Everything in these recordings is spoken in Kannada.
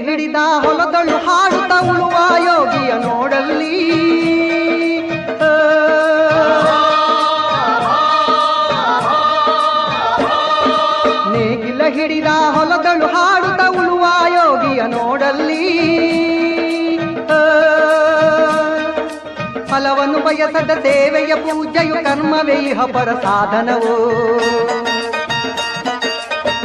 ಹಿಡಿದ ಹೊಲದಳು ಹಾಡುತ್ತ ಉಳುವ ಯೋಗಿಯ ನೋಡಲ್ಲಿ. ನೇಗಿಲ ಹಿಡಿದ ಹೊಲದಳು ಹಾಡುತ್ತ ಉಳುವ ಯೋಗಿಯ ನೋಡಲ್ಲಿ. ಫಲವನ್ನು ಬಯಸದ ಸೇವೆಯ ಪೂಜೆಯು ಕರ್ಮವೇ, ಇಹ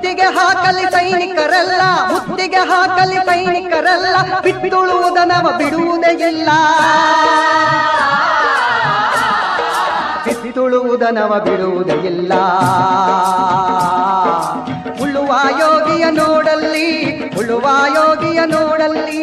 ಮುತ್ತಿಗೆ ಹಾಕಲಿ ಸೈನಿಕರಲ್ಲ, ಮುತ್ತಿಗೆ ಹಾಕಲಿ ಸೈನಿಕರಲ್ಲ ಬಿತ್ತುಳುವುದನವ ಬಿಡುವುದೇ ಇಲ್ಲ. ಬಿತ್ತುಳುವುದನವ ಬಿಡುವುದೇ ಇಲ್ಲ. ಉಳುವ ಯೋಗಿಯ ನೋಡಲ್ಲಿ ಉಳುವ ಯೋಗಿಯ ನೋಡಲ್ಲಿ